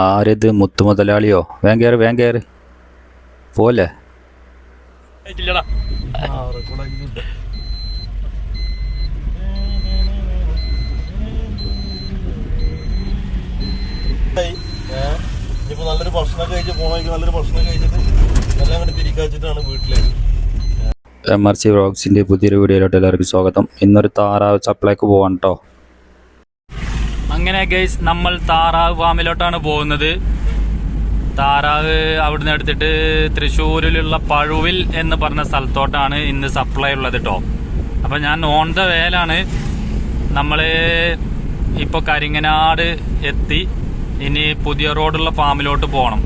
ആരിത് മുത്തു മുതലാളിയോ വേഗം കയറ് വേഗം കയറ് പോലെ നല്ലൊരു ഭക്ഷണം കഴിച്ച് പോണെങ്കിൽ നല്ലൊരു ഭക്ഷണം കഴിച്ചിട്ട് എല്ലാം കൂടി തിരിക്കാച്ചിട്ടാണ് വീട്ടിലേക്ക് എം ആർ സി വ്ളോഗ്സിന്റെ പുതിയൊരു വീഡിയോയിലോട്ട് എല്ലാവർക്കും സ്വാഗതം. ഇന്നൊരു താറാവ് സപ്ലൈക്ക് പോവാൻ കേട്ടോ അങ്ങനെ ഗൈസ് നമ്മൾ താറാവ് ഫാമിലോട്ടാണ് പോകുന്നത്. താറാവ് അവിടുന്ന് എടുത്തിട്ട് തൃശ്ശൂരിലുള്ള പഴുവിൽ എന്ന് പറഞ്ഞ സ്ഥലത്തോട്ടാണ് ഇന്ന് സപ്ലൈ ഉള്ളത് കേട്ടോ അപ്പം ഞാൻ ഓൺ ദ വേലാണ് നമ്മൾ ഇപ്പോൾ കരിങ്ങനാട് എത്തി. ഇനി പുതിയ റോഡുള്ള ഫാമിലോട്ട് പോകണം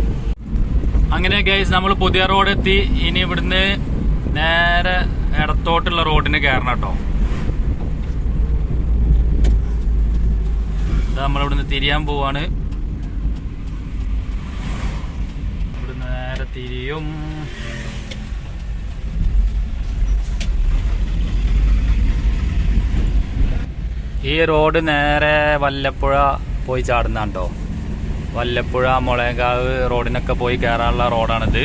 അങ്ങനെ ഗൈസ് നമ്മൾ പുതിയ റോഡ് എത്തി. ഇനി ഇവിടുന്ന് നേരെ ഇടത്തോട്ടുള്ള റോഡിന് കയറണം കേട്ടോ ഇത് നമ്മളിവിടുന്ന് തിരിയാൻ പോവാണ്. ഇവിടുന്ന് നേരെ തിരിയും. ഈ റോഡ് നേരെ വല്ലപ്പുഴ പോയി ചാടുന്നുണ്ടോ വല്ലപ്പുഴ മുളകാവ് റോഡിനൊക്കെ പോയി കയറാനുള്ള റോഡാണിത്.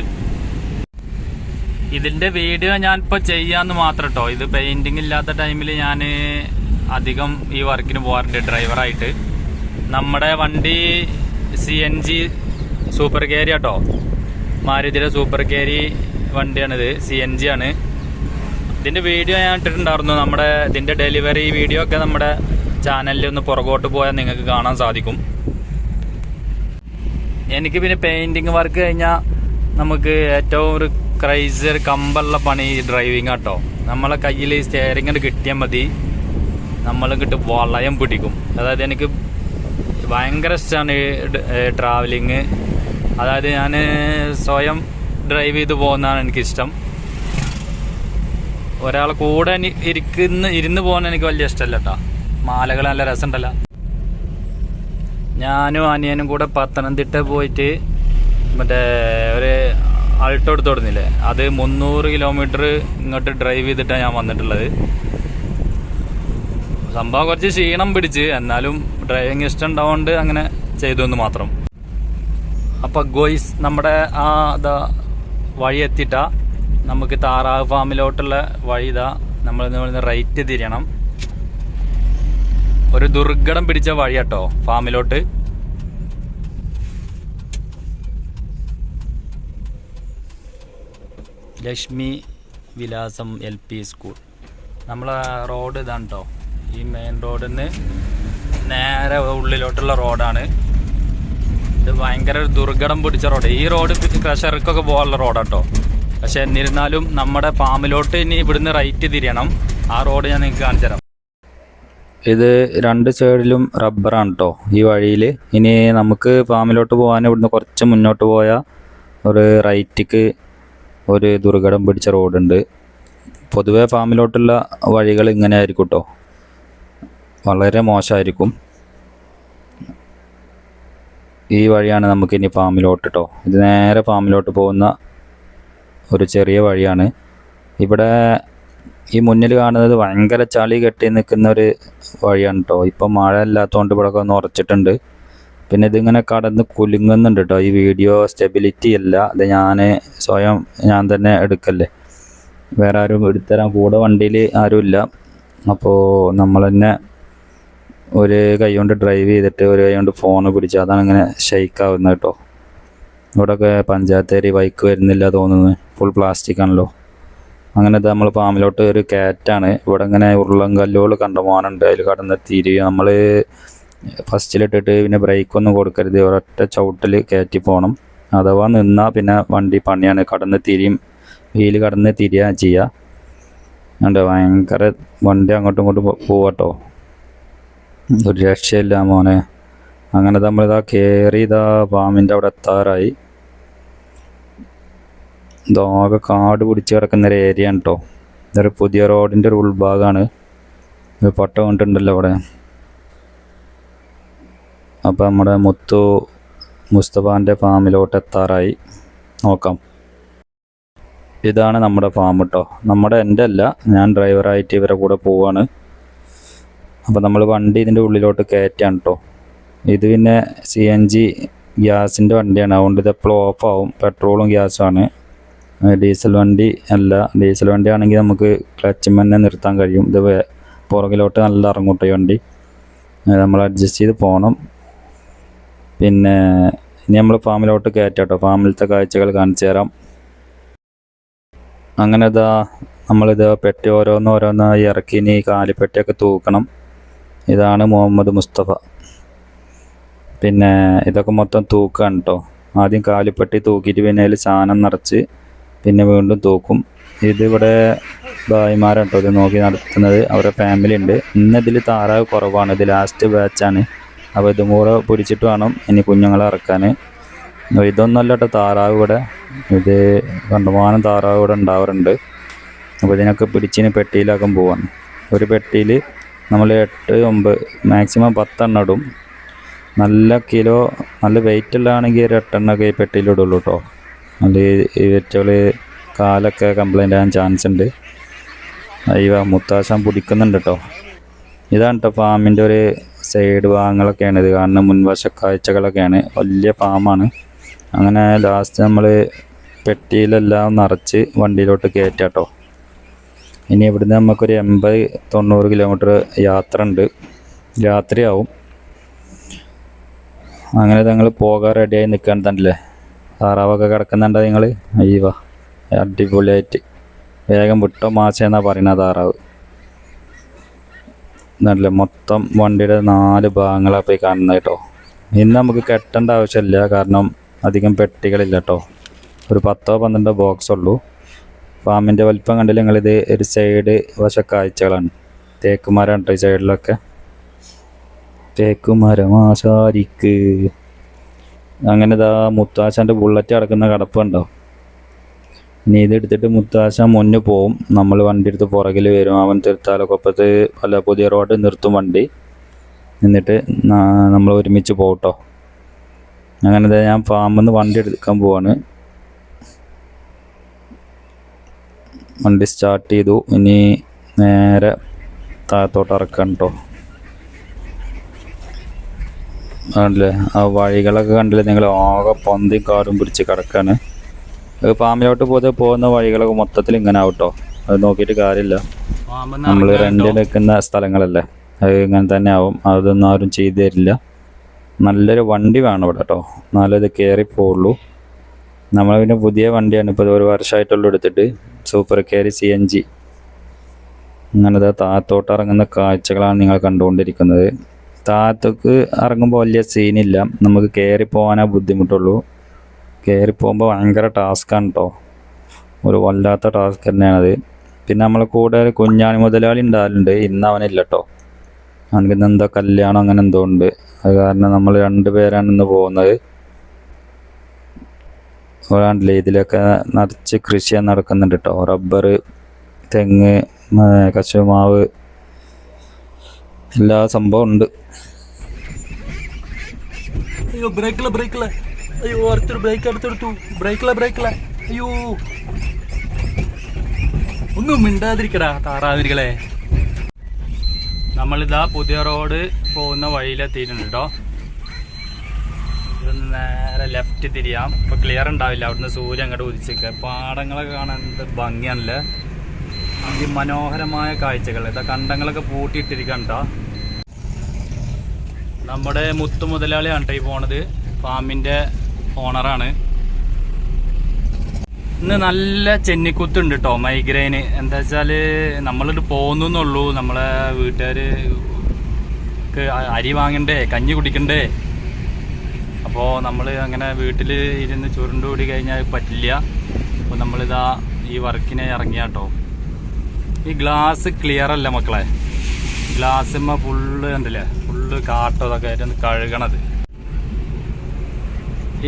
ഇതിന്റെ വീഡിയോ ഞാൻ ഇപ്പോൾ ചെയ്യാന്ന് മാത്രം കേട്ടോ ഇത് പെയിന്റിംഗ് ഇല്ലാത്ത ടൈമിൽ ഞാൻ അധികം ഈ വർക്കിന് പോകാറുണ്ട് ഡ്രൈവറായിട്ട് നമ്മുടെ വണ്ടി C N G Super Carry കേട്ടോ മാരുതിയുടെ സൂപ്പർ കാരി വണ്ടിയാണിത്. സി എൻ ജി ആണ്. ഇതിന്റെ വീഡിയോ ഞാൻ ഇട്ടിട്ടുണ്ടായിരുന്നു. നമ്മുടെ ഇതിന്റെ ഡെലിവറി വീഡിയോ ഒക്കെ നമ്മുടെ ചാനലിൽ ഒന്ന് പുറകോട്ട് പോയാൽ നിങ്ങൾക്ക് കാണാൻ സാധിക്കും. എനിക്ക് പിന്നെ പെയിന്റിങ് വർക്ക് കഴിഞ്ഞാൽ നമുക്ക് ഏറ്റവും ഒരു ക്രൈസ് ഒരു കമ്പുള്ള പണി ഡ്രൈവിംഗ് ആട്ടോ. നമ്മളെ കയ്യിൽ സ്റ്റിയറിംഗ് കിട്ടിയാൽ മതി. നമ്മൾ കിട്ടും വളയം പിടിക്കും. അതായത് എനിക്ക് ഭയങ്കര ഇഷ്ടമാണ് ഈ ട്രാവലിങ് അതായത് ഞാൻ സ്വയം ഡ്രൈവ് ചെയ്ത് പോകുന്നതാണ് എനിക്കിഷ്ടം. ഒരാൾ കൂടെ ഇരിക്കുന്ന ഇരുന്ന് പോകാൻ എനിക്ക് വലിയ ഇഷ്ടമല്ല കേട്ടോ മാലകൾ നല്ല രസമുണ്ടല്ലോ. ഞാനും അനിയനും കൂടെ പത്തനംതിട്ട പോയിട്ട് മറ്റേ ഒരു അൾട്ടോ തുടങ്ങിയില്ലേ അത് മുന്നൂറ് കിലോമീറ്റർ ഇങ്ങോട്ട് ഡ്രൈവ് ചെയ്തിട്ടാണ് ഞാൻ വന്നിട്ടുള്ളത്. സംഭവം കുറച്ച് ക്ഷീണം പിടിച്ച് എന്നാലും ഡ്രൈവിങ് ഇഷ്ടം ഉണ്ടാവുകൊണ്ട് അങ്ങനെ ചെയ്തു എന്ന് മാത്രം. അപ്പം ഗോയ്സ് നമ്മുടെ ആ ഇതാ വഴി എത്തിയിട്ട നമുക്ക് താറാവ് ഫാമിലോട്ടുള്ള വഴി ഇതാ നമ്മൾ ഇന്ന് റൈറ്റ് തിരിയണം. ഒരു ദുർഘടം പിടിച്ച വഴി കേട്ടോ ഫാമിലോട്ട്. Lakshmi Vilasam L P school. നമ്മളെ റോഡ് ഇതാണ് കേട്ടോ. ഈ മെയിൻ റോഡിൽ നിന്ന് നേരെ ഉള്ളിലോട്ടുള്ള റോഡാണ് ഇത് ഭയങ്കര ഒരു ദുർഘടം പിടിച്ച റോഡ് ഈ റോഡ് ക്രഷർക്കൊക്കെ പോകാനുള്ള റോഡാട്ടോ പക്ഷെ എന്നിരുന്നാലും നമ്മുടെ ഫാമിലോട്ട് ഇനി ഇവിടുന്ന് റൈറ്റ് തിരിയണം. ആ റോഡ് ഞാൻ നിങ്ങൾക്ക് കാണിച്ചു തരാം. ഇത് രണ്ട് സൈഡിലും റബ്ബറാണ് കേട്ടോ ഈ വഴിയിൽ ഇനി നമുക്ക് ഫാമിലോട്ട് പോകാൻ ഇവിടുന്ന് കുറച്ച് മുന്നോട്ട് പോയാൽ ഒരു റൈറ്റിക്ക് ഒരു ദുർഘടം പിടിച്ച റോഡുണ്ട് പൊതുവേ ഫാമിലോട്ടുള്ള വഴികൾ ഇങ്ങനെ ആയിരിക്കും കേട്ടോ വളരെ മോശമായിരിക്കും ഈ വഴിയാണ് നമുക്ക് ഇനി ഫാമിലോട്ട് കേട്ടോ ഇത് നേരെ ഫാമിലോട്ട് പോകുന്ന ഒരു ചെറിയ വഴിയാണ്. ഇവിടെ ഈ മുന്നിൽ കാണുന്നത് ഭയങ്കര ചളി കെട്ടി നിൽക്കുന്ന ഒരു വഴിയാണ് കേട്ടോ ഇപ്പം മഴ ഇല്ലാത്തതുകൊണ്ട് ഇവിടെ ഒന്ന് ഉറച്ചിട്ടുണ്ട്. പിന്നെ ഇതിങ്ങനെ കടന്ന് കുലുങ്ങുന്നുണ്ട് കേട്ടോ ഈ വീഡിയോ സ്റ്റെബിലിറ്റി അല്ല. അത് ഞാൻ സ്വയം ഞാൻ തന്നെ എടുക്കല്ലേ. വേറെ ആരും എടുത്തരാൻ കൂടെ വണ്ടിയിൽ ആരുമില്ല. അപ്പോൾ നമ്മൾ തന്നെ ഒരു കൈ കൊണ്ട് ഡ്രൈവ് ചെയ്തിട്ട് ഒരു കൈ കൊണ്ട് ഫോൺ പിടിച്ച് അതാണ് ഇങ്ങനെ ഷെയ്ക്ക് ആവുന്നത് കേട്ടോ. ഇവിടെയൊക്കെ പഞ്ചായത്തേരി ബൈക്ക് വരുന്നില്ല തോന്നുന്നത് ഫുൾ പ്ലാസ്റ്റിക് ആണല്ലോ. അങ്ങനെ നമ്മൾ ഫാമിലോട്ട് ഒരു കാറ്റാണ് ഇവിടെ ഇങ്ങനെ ഉരുളം കല്ലുകൾ കണ്ടുപോകാനുണ്ട് അതിൽ കടന്ന് തിരി നമ്മൾ ഫസ്റ്റിലിട്ടിട്ട് പിന്നെ ബ്രേക്ക് ഒന്നും കൊടുക്കരുത്. ഒരൊറ്റ ചവിട്ടിൽ കയറ്റി പോകണം അഥവാ നിന്നാൽ പിന്നെ വണ്ടി പണിയാണ്. കടന്ന് തിരിയും. വീൽ കടന്ന് തിരിയാ ചെയ്യുക ഉണ്ട് ഭയങ്കര വണ്ടി അങ്ങോട്ടും ഇങ്ങോട്ടും പോവാട്ടോ ഒരു രക്ഷയില്ല മോനെ. അങ്ങനെ നമ്മളിതാ കയറി ഇതാ ഫാമിന്റെ അവിടെ എത്താറായി. ഇതാകെ കാട് പിടിച്ച് കിടക്കുന്ന ഒരു ഏരിയ കേട്ടോ ഇതൊരു പുതിയ റോഡിന്റെ ഒരു ഉൾഭാഗമാണ്. ഒരു പട്ട കൊണ്ടിട്ടുണ്ടല്ലോ അവിടെ. അപ്പോൾ നമ്മുടെ മുത്തു മുസ്തഫാന്റെ ഫാമിലോട്ട് എത്താറായി. നോക്കാം. ഇതാണ് നമ്മുടെ ഫാം കേട്ടോ നമ്മുടെ എന്റെ അല്ല ഞാൻ ഡ്രൈവറായിട്ട് ഇവരെ കൂടെ പോവാണ്. അപ്പോൾ നമ്മൾ വണ്ടി ഇതിന്റെ ഉള്ളിലോട്ട് കയറ്റാണ് കേട്ടോ ഇത് പിന്നെ സി എൻ ജി ഗ്യാസിന്റെ വണ്ടിയാണ്. അതുകൊണ്ട് ഇത് എപ്പോഴും ഓഫാവും പെട്രോളും ഗ്യാസും ആണ്. ഡീസൽ വണ്ടി അല്ല ഡീസൽ വണ്ടി ആണെങ്കിൽ നമുക്ക് ക്ലച്ച് തന്നെ നിർത്താൻ കഴിയും. ഇത് പുറകിലോട്ട് നല്ല ഇറങ്ങൂട്ടെ ഈ വണ്ടി. നമ്മൾ അഡ്ജസ്റ്റ് ചെയ്ത് പോകണം പിന്നെ ഇനി നമ്മൾ ഫാമിലോട്ട് കയറ്റാട്ടോ ഫാമിലത്തെ കാഴ്ചകൾ കാണിച്ചു തരാം. അങ്ങനെ ഇതാ നമ്മളിത് പെട്ടി ഓരോന്ന് ഓരോന്നായി ഇറക്കി ഇനി കാലിപ്പെട്ടിയൊക്കെ തൂക്കണം. ഇതാണ് മുഹമ്മദ് മുസ്തഫ. പിന്നെ ഇതൊക്കെ മൊത്തം തൂക്കാണ് കേട്ടോ ആദ്യം കാലിപ്പട്ടി തൂക്കിയിട്ട് പിന്നെ അതിൽ സാധനം നിറച്ച് പിന്നെ വീണ്ടും തൂക്കും. ഇതിവിടെ ഭായിമാരാണ് കേട്ടോ ഇത് നോക്കി നടത്തുന്നത്. അവരുടെ ഫാമിലി ഉണ്ട്. ഇന്ന് ഇതിൽ താറാവ് കുറവാണ്. ഇത് ലാസ്റ്റ് ബാച്ചാണ് അപ്പോൾ ഇതും കൂടെ പിടിച്ചിട്ട് വേണം ഇനി കുഞ്ഞുങ്ങളെ ഇറക്കാൻ ഇതൊന്നുമല്ല കേട്ടോ താറാവ് ഇവിടെ. ഇത് കണ്ടമാനം താറാവ് ഇവിടെ ഉണ്ടാവാറുണ്ട്. അപ്പോൾ ഇതിനൊക്കെ പിടിച്ചിന് പെട്ടിയിലാക്കാൻ പോവാണ്. ഒരു പെട്ടിയിൽ നമ്മൾ എട്ട് ഒമ്പത് മാക്സിമം പത്തെണ്ണം ഇടും. നല്ല കിലോ നല്ല വെയിറ്റ് ഉള്ളതാണെങ്കിൽ ഒരു എട്ടെണ്ണമൊക്കെ ഈ പെട്ടിയിലിടുള്ളൂ കേട്ടോ നല്ല ഈ വെറ്റുകൾ കാലൊക്കെ കംപ്ലൈന്റ് ആകാൻ ചാൻസ് ഉണ്ട്. അയ്യോ മുത്താശം പിടിക്കുന്നുണ്ട് കേട്ടോ ഇതാണ് കേട്ടോ ഫാമിന്റെ ഒരു സൈഡ് ഭാഗങ്ങളൊക്കെയാണ്. ഇത് കാണുന്ന മുൻവശ കാഴ്ചകളൊക്കെയാണ്. വലിയ ഫാമാണ് അങ്ങനെ ലാസ്റ്റ് നമ്മൾ പെട്ടിയിലെല്ലാം നിറച്ച് വണ്ടിയിലോട്ട് കയറ്റാട്ടോ ഇനി ഇവിടുന്ന് നമുക്കൊരു എൺപത് തൊണ്ണൂറ് കിലോമീറ്റർ യാത്ര ഉണ്ട് രാത്രിയാവും. അങ്ങനെ ഞങ്ങൾ പോകാൻ റെഡിയായി നിൽക്കാൻ തന്നെയല്ലേ താറാവൊക്കെ കിടക്കുന്നുണ്ടോ നിങ്ങൾ അയ്യവ അടിപൊളിയായിട്ട്. വേഗം വിട്ടോ മാസെന്നാണ് പറയുന്നത് താറാവ്. നല്ല മൊത്തം വണ്ടിയുടെ നാല് ഭാഗങ്ങളാണ് പോയി കാണുന്നത് കേട്ടോ. ഇന്ന് നമുക്ക് കെട്ടേണ്ട ആവശ്യമില്ല കാരണം അധികം പെട്ടികളില്ല കേട്ടോ. ഒരു പത്തോ പന്ത്രണ്ടോ ബോക്സ് ഉള്ളൂ. ഫാമിന്റെ വലിപ്പം കണ്ടില്ല. നിങ്ങളിത് ഒരു സൈഡ് വശക്കാഴ്ചകളാണ്. തേക്കുമരം കേട്ടോ ഈ സൈഡിലൊക്കെ തേക്കുമരം ആശാരിക്ക്. അങ്ങനെ ഇതാ മുത്താശന്റെ ബുള്ളറ്റ് അടക്കുന്ന കടപ്പുണ്ടോ ഇനി ഇതെടുത്തിട്ട് മുത്താശ മുന്നു പോവും. നമ്മൾ വണ്ടി എടുത്ത് പുറകിൽ വരും. അവൻ തീർത്താലൊക്കൊപ്പത്ത് പല പുതിയ റോഡ് നിർത്തും വണ്ടി. എന്നിട്ട് നമ്മൾ ഒരുമിച്ച് പോകട്ടോ അങ്ങനെ ഞാൻ ഫാമിൽ നിന്ന് വണ്ടി എടുക്കാൻ പോവാണ്. വണ്ടി സ്റ്റാർട്ട് ചെയ്തു. ഇനി നേരെ താഴത്തോട്ട് ഇറക്കാം കേട്ടോ ആണല്ലേ ആ വഴികളൊക്കെ കണ്ടില്ലേ? നിങ്ങൾ ആകെ പന്തി കാറും പിടിച്ച് കിടക്കാണ്. ഫാമിലോട്ട് പോയി പോകുന്ന വഴികളൊക്കെ മൊത്തത്തിൽ ഇങ്ങനെ ആവട്ടോ അത് നോക്കിയിട്ട് കാര്യമില്ല. നമ്മൾ റെന്റിൽ നിൽക്കുന്ന സ്ഥലങ്ങളല്ലേ? അത് ഇങ്ങനെ തന്നെ ആവും. അതൊന്നും ആരും ചെയ്തു തരില്ല. നല്ലൊരു വണ്ടി വേണം ഇവിടെ കേട്ടോ എന്നാലേ ഇത് കയറി പോവുള്ളൂ നമ്മൾ പിന്നെ പുതിയ വണ്ടിയാണ്. ഇപ്പോൾ ഒരു വർഷമായിട്ടുള്ളൂ എടുത്തിട്ട്. Super Carry C N G അങ്ങനത്തെ താത്തോട്ട് ഇറങ്ങുന്ന കാഴ്ചകളാണ് നിങ്ങൾ കണ്ടുകൊണ്ടിരിക്കുന്നത്. താത്തക്ക് ഇറങ്ങുമ്പോൾ വലിയ സീനില്ല നമുക്ക് കയറി പോകാനേ ബുദ്ധിമുട്ടുള്ളൂ. കയറി പോകുമ്പോൾ ഭയങ്കര ടാസ്ക്കാണ് കേട്ടോ ഒരു വല്ലാത്ത ടാസ്ക് തന്നെയാണത്. പിന്നെ നമ്മളെ കൂടെ ഒരു കുഞ്ഞാണി മുതലാളി ഉണ്ടാകലുണ്ട് ഇന്ന് അവനില്ല കേട്ടോ അവനക്ക് ഇന്ന് എന്തോ കല്യാണം അങ്ങനെ എന്തോ ഉണ്ട്. അത് കാരണം നമ്മൾ രണ്ട് പേരാണ് ഇന്ന് പോകുന്നത്. ഒരാണ്ടില്ലേ ഇതിലൊക്കെ നിറച്ച് കൃഷി നടക്കുന്നുണ്ട് കേട്ടോ റബ്ബർ തെങ്ങ് കശുമാവ് എല്ലാ സംഭവം ഉണ്ട്. അയ്യോ ബ്രേക്കില്ല ബ്രേക്കില്ല. അയ്യോ അടുത്തൊരു ബ്രേക്ക് അടുത്തെടുത്തു ബ്രേക്കില്ല ബ്രേക്കില്ല. അയ്യോ. ഒന്നും മിണ്ടാതിരിക്കടാ താറാതിരികളെ നമ്മളിതാ പുതിയ റോഡ് പോകുന്ന വഴിയിലെത്തിയിട്ടുണ്ട് കേട്ടോ ഇവിടുന്ന് നേരെ ലെഫ്റ്റ് തിരിയാം. ഇപ്പൊ ക്ലിയർ ഉണ്ടാവില്ല. അവിടുന്ന് സൂര്യൻ അങ്ങോട്ട് ഉദിച്ചേക്ക പാടങ്ങളൊക്കെ കാണാൻ എന്ത് ഭംഗിയാണല്ലേ? അതിമനോഹരമായ കാഴ്ചകൾ. ഇതാ കണ്ടങ്ങളൊക്കെ പൂട്ടിയിട്ടിരിക്കണ്ട നമ്മുടെ മുത്തു മുതലാളിയാണ് കേട്ടോ ഈ പോണത്. ഫാമിന്റെ ഓണറാണ് ഇന്ന് നല്ല ചെന്നിക്കുത്തുണ്ട് കേട്ടോ മൈഗ്രെയിന് എന്താ വെച്ചാൽ നമ്മളിട്ട് പോകുന്നുള്ളൂ നമ്മളെ വീട്ടുകാർ അരി വാങ്ങണ്ടേ കഞ്ഞി കുടിക്കണ്ടേ? അപ്പോൾ നമ്മൾ അങ്ങനെ വീട്ടിൽ ഇരുന്ന് ചുരുണ്ടുകൂടി കഴിഞ്ഞാൽ പറ്റില്ല. അപ്പോൾ നമ്മളിതാ ഈ വർക്കിനെ ഇറങ്ങിയ കേട്ടോ ഈ ഗ്ലാസ് ക്ലിയർ അല്ല മക്കളെ. ഗ്ലാസ്സുമ്മ ഫുള്ള് ഉണ്ടല്ലേ ഫുള്ള് കാട്ടോ ഇതൊക്കെ ആയിട്ട് കഴുകണത്.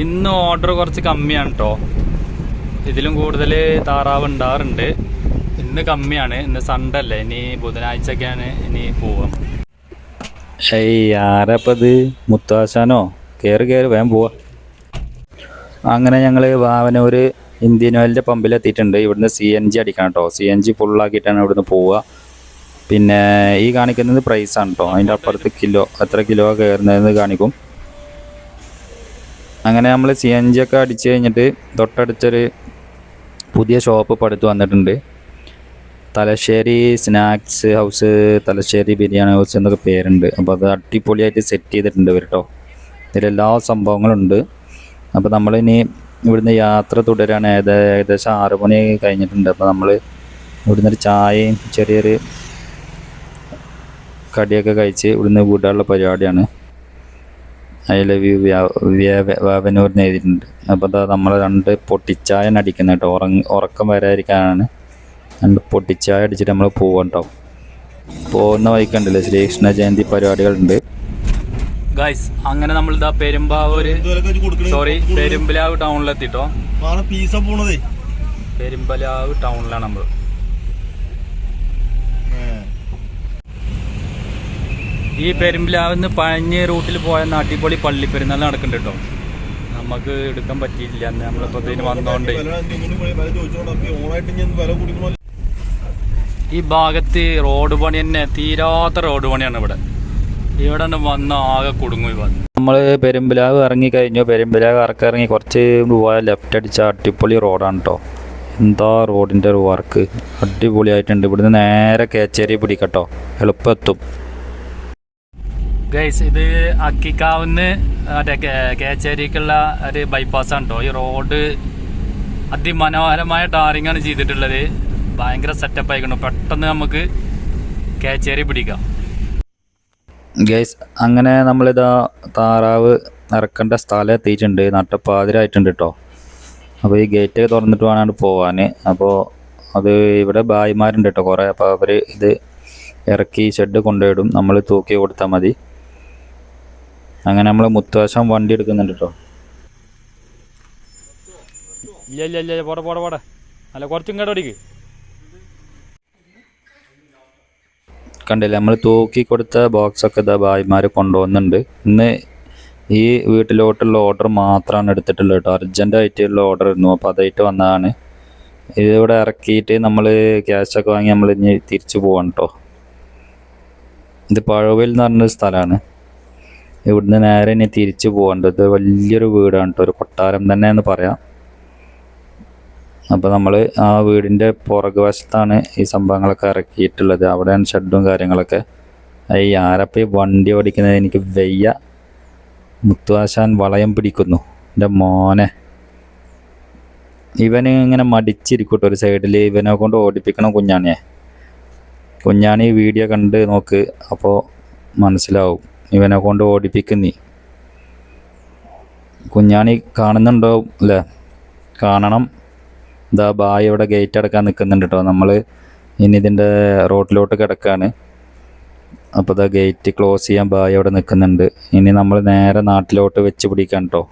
ഇന്ന് ഓർഡർ കുറച്ച് കമ്മിയാണ് കേട്ടോ ഇതിലും കൂടുതൽ താറാവ് ഉണ്ടാറുണ്ട് ഇന്ന് കമ്മിയാണ്. ഇന്ന് സൺഡേ അല്ലേ. ഇനി ബുധനാഴ്ചയൊക്കെയാണ് ഇനി പോവാം. ഏയ് ആരപ്പത്? മുത്താശാനോ കയറി കയറി വേഗം പോവാ. അങ്ങനെ ഞങ്ങൾ വാവനൂർ ഇന്ത്യൻ ഓയിലിന്റെ പമ്പിലെത്തിയിട്ടുണ്ട്. ഇവിടുന്ന് സി എൻ ജി അടിക്കണം കേട്ടോ സി എൻ ജി ഫുള്ളാക്കിയിട്ടാണ് ഇവിടുന്ന് പോവുക പിന്നെ ഈ കാണിക്കുന്നത് പ്രൈസാണ് കേട്ടോ അതിന്റെ അപ്പുറത്ത് കിലോ എത്ര കിലോ കയറുന്നതെന്ന് കാണിക്കും. അങ്ങനെ നമ്മൾ സി എൻ ജി ഒക്കെ അടിച്ച് കഴിഞ്ഞിട്ട് തൊട്ടടുത്തൊരു പുതിയ ഷോപ്പ് ഇപ്പോൾ അടുത്ത് വന്നിട്ടുണ്ട്. Thalassery snacks house Thalassery biryani house എന്നൊക്കെ പേരുണ്ട്. അപ്പോൾ അത് അടിപൊളിയായിട്ട് സെറ്റ് ചെയ്തിട്ടുണ്ട് ഇവർ കേട്ടോ ഇതിലെല്ലാ സംഭവങ്ങളുണ്ട് അപ്പോൾ നമ്മളിനി ഇവിടുന്ന് യാത്ര തുടരാണ്. ഏകദേശം ആറ് മണി കഴിഞ്ഞിട്ടുണ്ട്. അപ്പോൾ നമ്മൾ ഇവിടുന്ന് ഒരു ചായയും ചെറിയൊരു കടിയൊക്കെ കഴിച്ച് ഇവിടുന്ന് വിടാനുള്ള പരിപാടിയാണ്. ഐ ലവ് യു വാവനൂരിന് എഴുതിയിട്ടുണ്ട്. അപ്പോൾ അതാ നമ്മൾ രണ്ട് പൊട്ടിച്ചായ അടിക്കുന്നത് കേട്ടോ. ഉറങ്ങ ഉറക്കം വരാതിരിക്കാനാണ്. രണ്ട് പൊട്ടിച്ചായ അടിച്ചിട്ട് നമ്മൾ പോവാം കേട്ടോ. പോകുന്ന വഴിക്കുണ്ടല്ലേ ശ്രീകൃഷ്ണ ജയന്തി പരിപാടികളുണ്ട്. ഗൈസ് അങ്ങനെ നമ്മൾ ഇതാ പെരുമ്പാവൂര്. സോറി പെരുമ്പലാവ് ടൗണിലെത്തിട്ടോ. പെരുമ്പലാവ് ടൗണിലാണ് നമ്മൾ ഈ പെരുമ്പിലാവിന്ന് പഴഞ്ഞ് റൂട്ടിൽ പോയ അടിപൊളി പള്ളി പെരുന്നാൾ നടക്കുന്നുണ്ട് കേട്ടോ നമുക്ക് എടുക്കാൻ പറ്റിയില്ല അന്ന് നമ്മളിപ്പോ ഇതിന് വന്നോണ്ട്. ഈ ഭാഗത്ത് റോഡ് പണി തന്നെ തീരാത്ത റോഡ് പണിയാണ് ഇവിടെ. ഇവിടെ വന്ന ആകെ കുടുങ്ങി വന്നു നമ്മൾ നമ്മൾ പെരുമ്പലാവ് ഇറങ്ങി കഴിഞ്ഞു പെരുമ്പലാവ് ഇറക്കി ഇറങ്ങി കുറച്ച് പോയാൽ ലെഫ്റ്റ് അടിച്ച അടിപൊളി റോഡാണ് കേട്ടോ എന്താ റോഡിന്റെ ഒരു വർക്ക് അടിപൊളിയായിട്ടുണ്ട്. ഇവിടുന്ന് നേരെ കേച്ചേരി പിടിക്കട്ടോ. എളുപ്പത്തും. ഗൈസ് ഇത് അക്കിക്കാവുന്ന് മറ്റേ കേച്ചേരിക്കുള്ള ഒരു ബൈപ്പാസ് ആണ് കേട്ടോ ഈ റോഡ് അതിമനോഹരമായ ടാറിംഗ് ആണ് ചെയ്തിട്ടുള്ളത്. ഭയങ്കര സെറ്റപ്പ് ആയിക്കണം. പെട്ടെന്ന് നമുക്ക് കേച്ചേരി പിടിക്കാം. ഗൈസ് അങ്ങനെ നമ്മളിതാ താറാവ് ഇറക്കേണ്ട സ്ഥലം എത്തിയിട്ടുണ്ട്. നട്ടപ്പാതിരായിട്ടുണ്ട് കേട്ടോ അപ്പോൾ ഈ ഗേറ്റ് തുറന്നിട്ട് വേണം പോവാൻ അപ്പോൾ അത് ഇവിടെ ബായിമാരുണ്ട് കേട്ടോ കുറേ. അപ്പോൾ അവർ ഇത് ഇറക്കി ഷെഡ് കൊണ്ടുപോയിടും. നമ്മൾ തൂക്കി കൊടുത്താൽ മതി. അങ്ങനെ നമ്മൾ മുത്തുവശം വണ്ടി എടുക്കുന്നുണ്ട് കേട്ടോ ഇല്ല ഇല്ല ഇല്ല പോടെ പോടെ പോടെ. അല്ല കുറച്ചും കേട്ടോ അടിക്ക് കണ്ടില്ലേ? നമ്മൾ തൂക്കി കൊടുത്ത ബോക്സൊക്കെ ഇതാ ഭായിമാർ കൊണ്ടുവന്നുണ്ട്. ഇന്ന് ഈ വീട്ടിലോട്ടുള്ള ഓർഡർ മാത്രമാണ് എടുത്തിട്ടുള്ളത് കേട്ടോ അർജന്റായിട്ടുള്ള ഓർഡർ ഇരുന്നു അപ്പോൾ അതായിട്ട് വന്നതാണ്. ഇതിവിടെ ഇറക്കിയിട്ട് നമ്മൾ ക്യാഷൊക്കെ വാങ്ങി നമ്മൾ ഇനി തിരിച്ചു പോവാണ് കേട്ടോ ഇത് പഴവയിൽ എന്ന് പറഞ്ഞൊരു സ്ഥലമാണ് ഇവിടുന്ന് നേരെ ഇനി തിരിച്ചു പോകേണ്ടത് ഇത് വലിയൊരു വീടാണ് കേട്ടോ ഒരു കൊട്ടാരം തന്നെ എന്ന് പറയാം. അപ്പോൾ നമ്മൾ ആ വീടിന്റെ പുറകു വശത്താണ് ഈ സംഭവങ്ങളൊക്കെ ഇറക്കിയിട്ടുള്ളത്. അവിടെയാണ് ഷെഡും കാര്യങ്ങളൊക്കെ. ഈ ആരപ്പം വണ്ടി ഓടിക്കുന്നത് എനിക്ക് വെയ്യ. മുത്തുവാശാൻ വളയം പിടിക്കുന്നു. എന്റെ മോനെ. ഇവന് ഇങ്ങനെ മടിച്ചിരിക്കട്ടെ ഒരു സൈഡിൽ ഇവനെ കൊണ്ട് ഓടിപ്പിക്കണം കുഞ്ഞാണിയെ കുഞ്ഞാണി വീഡിയോ കണ്ട് നോക്ക്. അപ്പോൾ മനസ്സിലാവും. ഇവനെ കൊണ്ട് ഓടിപ്പിക്കുന്നീ. കുഞ്ഞാണി കാണുന്നുണ്ടാവും അല്ലേ? കാണണം. ഇതാ ബായ് ഇവിടെ ഗേറ്റ് അടക്കാൻ നിൽക്കുന്നുണ്ട് കേട്ടോ നമ്മൾ ഇനി ഇതിന്റെ റോഡിലോട്ട് കിടക്കാണ്. അപ്പോൾ ഇതാ ഗേറ്റ് ക്ലോസ് ചെയ്യാൻ ബായ് അവിടെ നിൽക്കുന്നുണ്ട് ഇനി നമ്മൾ നേരെ നാട്ടിലോട്ട് വെച്ച് പിടിക്കാൻ കേട്ടോ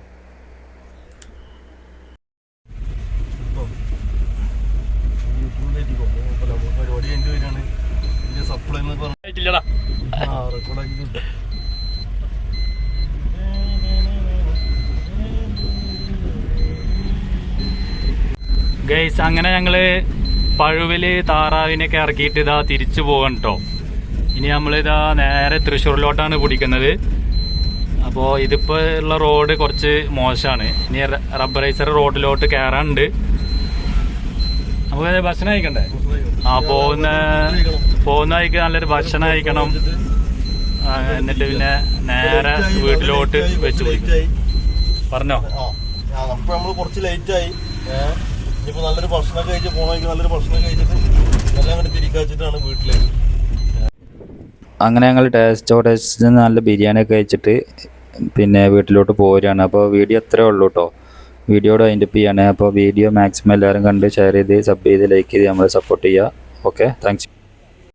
സപ്ലൈ എന്നൊക്കെ പറഞ്ഞു ആയിട്ടില്ലടാ ആ റെക്കോർഡാക്കിയിട്ടുണ്ട് ഗൈസ് അങ്ങനെ ഞങ്ങൾ പഴുവിൽ താറാവിനൊക്കെ ഇറക്കിയിട്ട് ഇതാ തിരിച്ചു പോകണം കേട്ടോ ഇനി നമ്മളിതാ നേരെ തൃശ്ശൂരിലോട്ടാണ് പിടിക്കുന്നത്. അപ്പോൾ ഇതിപ്പോൾ ഉള്ള റോഡ് കുറച്ച് മോശമാണ് ഇനി റബ്ബറൈസർ റോഡിലോട്ട് കയറാനുണ്ട് നമുക്ക് ഭക്ഷണം കഴിക്കണ്ടേ? ആ പോകുന്ന പോകുന്ന വഴിക്ക് നല്ലൊരു ഭക്ഷണം കഴിക്കണം. എന്നിട്ട് പിന്നെ നേരെ വീട്ടിലോട്ട് വെച്ച് പിടിക്കും പറഞ്ഞോ? കുറച്ച് ആയി. ഏഹ് ഇനിയിപ്പോ നല്ലൊരു ഭക്ഷണം കഴിച്ച് പോകണമെങ്കിൽ നല്ലൊരു ഭക്ഷണം കഴിച്ചിട്ട് എല്ലാം അങ്ങോട്ട് തിരിക്കാച്ചിട്ടാണ് വീട്ടിലേക്ക്. അങ്ങനെ ഞങ്ങൾ ടേസ്റ്റോ നിന്ന് നല്ല ബിരിയാണിയൊക്കെ കഴിച്ചിട്ട് പിന്നെ വീട്ടിലോട്ട് പോരുകയാണ്. അപ്പോൾ വീഡിയോ അത്രേ ഉള്ളൂ കേട്ടോ വീഡിയോയുടെ അതിന്റെ ചെയ്യാണ്. അപ്പോൾ വീഡിയോ മാക്സിമം എല്ലാവരും കണ്ട് ഷെയർ ചെയ്ത് സബ് ചെയ്ത് ലൈക്ക് ചെയ്ത് നമ്മളെ സപ്പോർട്ട് ചെയ്യുക. Okay thanks